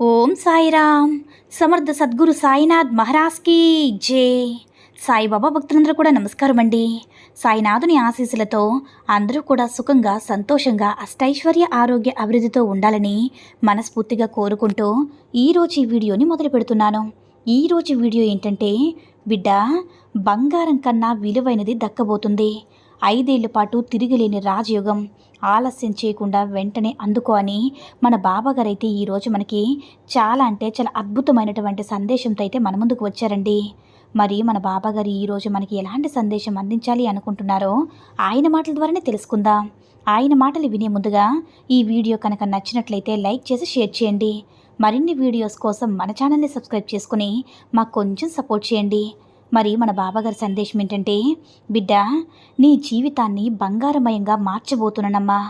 Om Sairam. Samarth Sadguru Sainath మహారాజ్కి జే. సాయిబాబా భక్తులందరూ కూడా నమస్కారం అండి. సాయినాథుని ఆశీస్సులతో అందరూ కూడా సుఖంగా సంతోషంగా అష్టైశ్వర్య ఆరోగ్య అభివృద్ధితో ఉండాలని మనస్ఫూర్తిగా కోరుకుంటూ ఈరోజు ఈ వీడియోని మొదలు పెడుతున్నాను. ఈరోజు వీడియో ఏంటంటే బిడ్డ బంగారం కన్నా విలువైనది దక్కబోతుంది. ఐదేళ్ళ పాటు తిరిగిలేని రాజయోగం ఆలస్యం చేయకుండా వెంటనే అందుకో అని మన బాబాగారు అయితే ఈరోజు మనకి చాలా అంటే చాలా అద్భుతమైనటువంటి సందేశంతో అయితే మన ముందుకు వచ్చారండి. మరి మన బాబాగారు ఈరోజు మనకి ఎలాంటి సందేశం అందించాలి అనుకుంటున్నారో ఆయన మాటల ద్వారానే తెలుసుకుందాం. ఆయన మాటలు వినే ముందుగా ఈ వీడియో కనుక నచ్చినట్లయితే లైక్ చేసి షేర్ చేయండి. మరిన్ని వీడియోస్ కోసం మన ఛానల్ని సబ్స్క్రైబ్ చేసుకుని మాకు కొంచెం సపోర్ట్ చేయండి. మరి మన బాబాగారి సందేశం ఏంటంటే బిడ్డ నీ జీవితాన్ని బంగారమయంగా మార్చబోతున్నానమ్మా.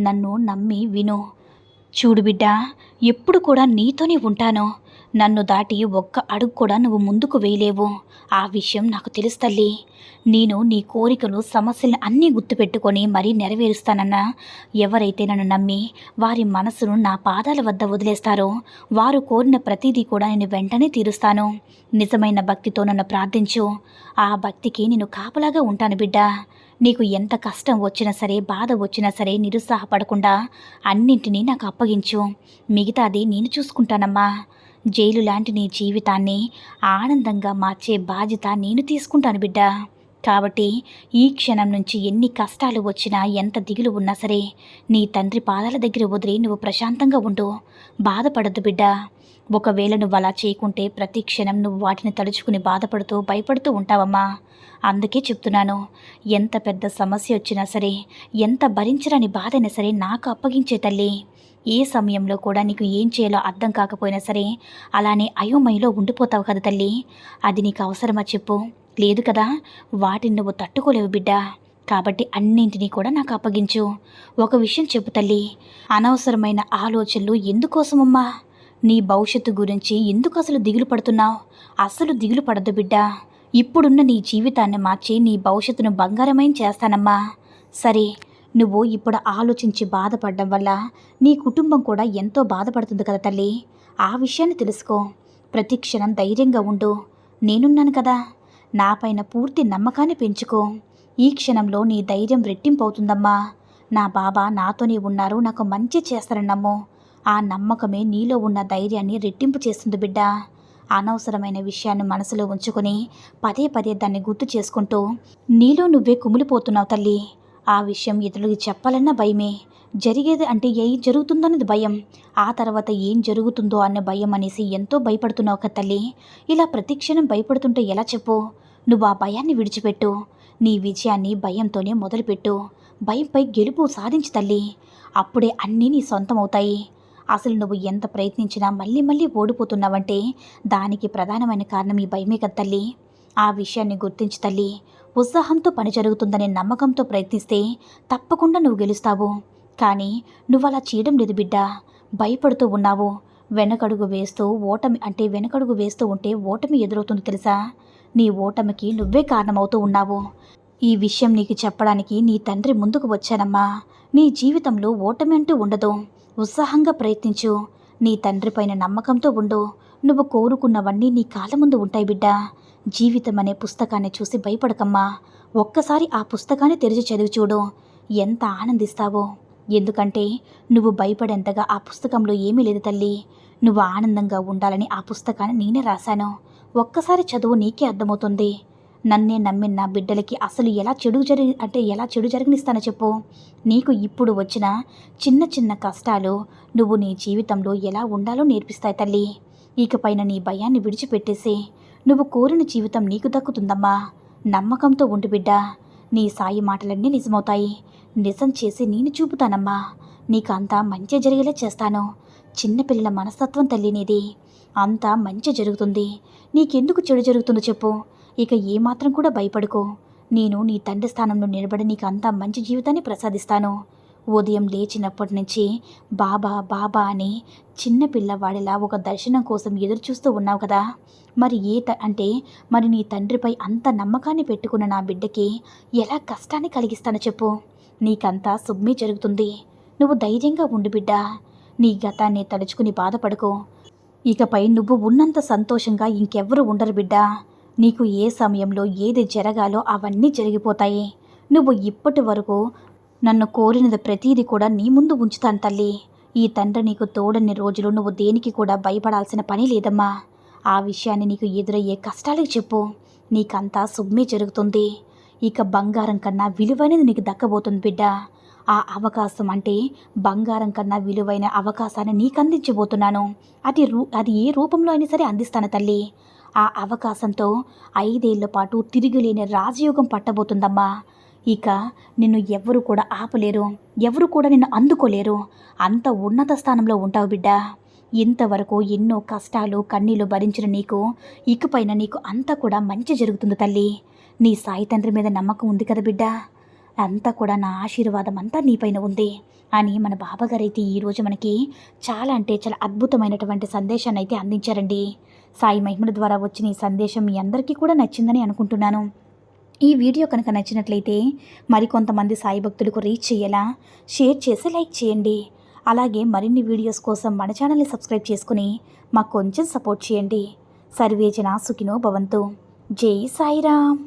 నన్ను నమ్మి విను. చూడు బిడ్డ ఎప్పుడు కూడా నీతోనే ఉంటాను. నన్ను దాటి ఒక్క అడుగు కూడా నువ్వు ముందుకు వేయలేవు. ఆ విషయం నాకు తెలుసు తల్లి. నేను నీ కోరికలు సమస్యలను అన్నీ గుర్తుపెట్టుకొని మరీ నెరవేరుస్తానన్నా. ఎవరైతే నన్ను నమ్మి వారి మనసును నా పాదాల వద్ద వదిలేస్తారో వారు కోరిన ప్రతిదీ కూడా నేను వెంటనే తీరుస్తాను. నిజమైన భక్తితో నన్ను ప్రార్థించు. ఆ భక్తికి నేను కాపలాగా ఉంటాను బిడ్డ. నీకు ఎంత కష్టం వచ్చినా సరే బాధ వచ్చినా సరే నిరుత్సాహపడకుండా అన్నింటినీ నాకు అప్పగించు. మిగతాది నేను చూసుకుంటానమ్మా. జైలు లాంటి నీ జీవితాన్ని ఆనందంగా మార్చే బాధ్యత నేను తీసుకుంటాను బిడ్డ. కాబట్టి ఈ క్షణం నుంచి ఎన్ని కష్టాలు వచ్చినా ఎంత దిగులు ఉన్నా సరే నీ తండ్రి పాదాల దగ్గర వదిలి నువ్వు ప్రశాంతంగా ఉండు. బాధపడద్దు బిడ్డ. ఒకవేళ నువ్వు అలా చేయకుంటే ప్రతి క్షణం నువ్వు వాటిని తలుచుకుని బాధపడుతూ భయపడుతూ ఉంటావమ్మా. అందుకే చెప్తున్నాను ఎంత పెద్ద సమస్య వచ్చినా సరే ఎంత భరించరాని బాధైనా సరే నాకు అప్పగించే తల్లి. ఏ సమయంలో కూడా నీకు ఏం చేయాలో అర్థం కాకపోయినా సరే అలానే అయోమయంలో ఉండిపోతావు కదా తల్లి. అది నీకు అవసరమా చెప్పు. లేదు కదా. వాటిని నువ్వు తట్టుకోలేవు బిడ్డ. కాబట్టి అన్నింటినీ కూడా నాకు అప్పగించు. ఒక విషయం చెప్పు తల్లి. అనవసరమైన ఆలోచనలు ఎందుకోసమమ్మా? నీ భవిష్యత్తు గురించి ఎందుకు అసలు దిగులు పడుతున్నావు? అసలు దిగులు పడద్దు బిడ్డ. ఇప్పుడున్న నీ జీవితాన్ని మార్చి నీ భవిష్యత్తును బంగారమైన చేస్తానమ్మా. సరే నువ్వు ఇప్పుడు ఆలోచించి బాధపడడం వల్ల నీ కుటుంబం కూడా ఎంతో బాధపడుతుంది కదా తల్లి. ఆ విషయాన్ని తెలుసుకో. ప్రతి క్షణం ధైర్యంగా ఉండు. నేనున్నాను కదా. నాపైన పూర్తి నమ్మకాన్ని పెంచుకో. ఈ క్షణంలో నీ ధైర్యం రెట్టింపు అవుతుందమ్మా నా బాబా నాతోనే ఉన్నారు నాకు మంచి చేస్తారని నమ్ము. ఆ నమ్మకమే నీలో ఉన్న ధైర్యాన్ని రెట్టింపు చేస్తుంది బిడ్డ. అనవసరమైన విషయాన్ని మనసులో ఉంచుకొని పదే పదే దాన్ని గుర్తు చేసుకుంటూ నీలో నువ్వే కుమిలిపోతున్నావు తల్లి. ఆ విషయం ఇతరులకి చెప్పాలన్న భయమే. జరిగేది అంటే ఏం జరుగుతుందనేది భయం. ఆ తర్వాత ఏం జరుగుతుందో అన్న భయం అనేసి ఎంతో భయపడుతున్నావు కదా తల్లి. ఇలా ప్రతిక్షణం భయపడుతుంటే ఎలా చెప్పు? నువ్వు ఆ భయాన్ని విడిచిపెట్టు. నీ విజయాన్ని భయంతోనే మొదలుపెట్టు. భయంపై గెలుపు సాధించి తల్లి. అప్పుడే అన్నీ నీ సొంతమవుతాయి. అసలు నువ్వు ఎంత ప్రయత్నించినా మళ్ళీ మళ్ళీ ఓడిపోతున్నావంటే దానికి ప్రధానమైన కారణం ఈ భయమే కదా తల్లి. ఆ విషయాన్ని గుర్తించి తల్లి. ఉత్సాహంతో పని జరుగుతుందనే నమ్మకంతో ప్రయత్నిస్తే తప్పకుండా నువ్వు గెలుస్తావు. కానీ నువ్వు అలా చేయడం లేదు బిడ్డ. భయపడుతూ ఉన్నావు. వెనకడుగు వేస్తూ ఓటమి అంటే వెనకడుగు వేస్తూ ఉంటే ఓటమి ఎదురవుతుంది తెలుసా? నీ ఓటమికి నువ్వే కారణమవుతూ ఉన్నావు. ఈ విషయం నీకు చెప్పడానికి నీ తండ్రి ముందుకు వచ్చానమ్మా. నీ జీవితంలో ఓటమి అంటూ ఉండదు. ఉత్సాహంగా ప్రయత్నించు. నీ తండ్రిపైన నమ్మకంతో ఉండు. నువ్వు కోరుకున్నవన్నీ నీ కాళ్ళ ముందు ఉంటాయి బిడ్డ. జీవితం అనే పుస్తకాన్ని చూసి భయపడకమ్మా. ఒక్కసారి ఆ పుస్తకాన్ని తెరిచి చదివి చూడు. ఎంత ఆనందిస్తావో. ఎందుకంటే నువ్వు భయపడేంతగా ఆ పుస్తకంలో ఏమీ లేదు తల్లి. నువ్వు ఆనందంగా ఉండాలని ఆ పుస్తకాన్ని నేనే రాశాను. ఒక్కసారి చదువు నీకే అర్థమవుతుంది. నన్నే నమ్మిన నా బిడ్డలకి అసలు ఎలా చెడు జరిగి అంటే ఎలా చెడు జరిగినిస్తానో చెప్పు. నీకు ఇప్పుడు వచ్చిన చిన్న చిన్న కష్టాలు నువ్వు నీ జీవితంలో ఎలా ఉండాలో నేర్పిస్తాయి తల్లి. ఇకపైన నీ భయాన్ని విడిచిపెట్టేసి నువ్వు కోరిన జీవితం నీకు దక్కుతుందమ్మా. నమ్మకంతో ఉండు బిడ్డ. నీ సాయి మాటలన్నీ నిజమవుతాయి. నిజం చేసి నేను చూపుతానమ్మా. నీకు అంతా మంచి జరిగేలా చేస్తాను. చిన్నపిల్లల మనస్తత్వం తల్లినేది. అంతా మంచి జరుగుతుంది. నీకెందుకు చెడు జరుగుతుందో చెప్పు. ఇక ఏమాత్రం కూడా భయపడుకో. నేను నీ తండ్రి స్థానంలో నిలబడి నీకు అంతా మంచి జీవితాన్ని ప్రసాదిస్తాను. ఉదయం లేచినప్పటి నుంచి బాబా బాబా అని చిన్న పిల్లవాడిలా ఒక దర్శనం కోసం ఎదురు చూస్తూ ఉన్నావు కదా. మరి ఏ త అంటే మరి నీ తండ్రిపై అంత నమ్మకాన్ని పెట్టుకున్న నా బిడ్డకి ఎలా కష్టాన్ని కలిగిస్తానో చెప్పు. నీకంతా సుమ్మి జరుగుతుంది. నువ్వు ధైర్యంగా ఉండు బిడ్డ. నీ గతాన్ని తలుచుకుని బాధపడుకో. ఇకపై నువ్వు ఉన్నంత సంతోషంగా ఇంకెవ్వరు ఉండరు బిడ్డా. నీకు ఏ సమయంలో ఏది జరగాలో అవన్నీ జరిగిపోతాయి. నువ్వు ఇప్పటి వరకు నన్ను కోరినది ప్రతీది కూడా నీ ముందు ఉంచుతాను తల్లి. ఈ తండ్రి నీకు తోడని రోజులు నువ్వు దేనికి కూడా భయపడాల్సిన పని లేదమ్మా. ఆ విషయాన్ని నీకు ఎదురయ్యే కష్టాలకు చెప్పు. నీకంతా సుమ్మే జరుగుతుంది. ఇక బంగారం కన్నా విలువైనది నీకు దక్కబోతుంది బిడ్డ. ఆ అవకాశం అంటే బంగారం కన్నా విలువైన అవకాశాన్ని నీకు అందించబోతున్నాను అది రూ అది ఏ రూపంలో అయినా సరే అందిస్తాను తల్లి. ఆ అవకాశంతో ఐదేళ్ళ పాటు తిరిగిలేని రాజయోగం పట్టబోతుందమ్మా. ఇక నిన్ను ఎవరు కూడా ఆపలేరు ఎవరు కూడా నిన్ను అందుకోలేరు. అంత ఉన్నత స్థానంలో ఉంటావు బిడ్డ. ఇంతవరకు ఎన్నో కష్టాలు కన్నీళ్ళు భరించిన నీకు ఇకపైన నీకు అంతా కూడా మంచి జరుగుతుంది తల్లి. నీ సాయి తండ్రి మీద నమ్మకం ఉంది కదా బిడ్డ. అంతా కూడా నా ఆశీర్వాదం అంతా నీపైన ఉంది అని మన బాబాగారు అయితే ఈరోజు మనకి చాలా అంటే చాలా అద్భుతమైనటువంటి సందేశాన్ని అయితే అందించారండి. సాయి మహిమల ద్వారా వచ్చిన ఈ సందేశం మీ అందరికీ కూడా నచ్చిందని అనుకుంటున్నాను. ఈ వీడియో కనుక నచ్చినట్లయితే మరికొంతమంది సాయి భక్తులకు రీచ్ చేయేలా షేర్ చేసి లైక్ చేయండి. అలాగే మరిన్ని వీడియోస్ కోసం మన ఛానల్ని సబ్స్క్రైబ్ చేసుకుని మాకు కొంచెం సపోర్ట్ చేయండి. సర్వేజన సుఖినో భవంతు. జై సాయిరామ్.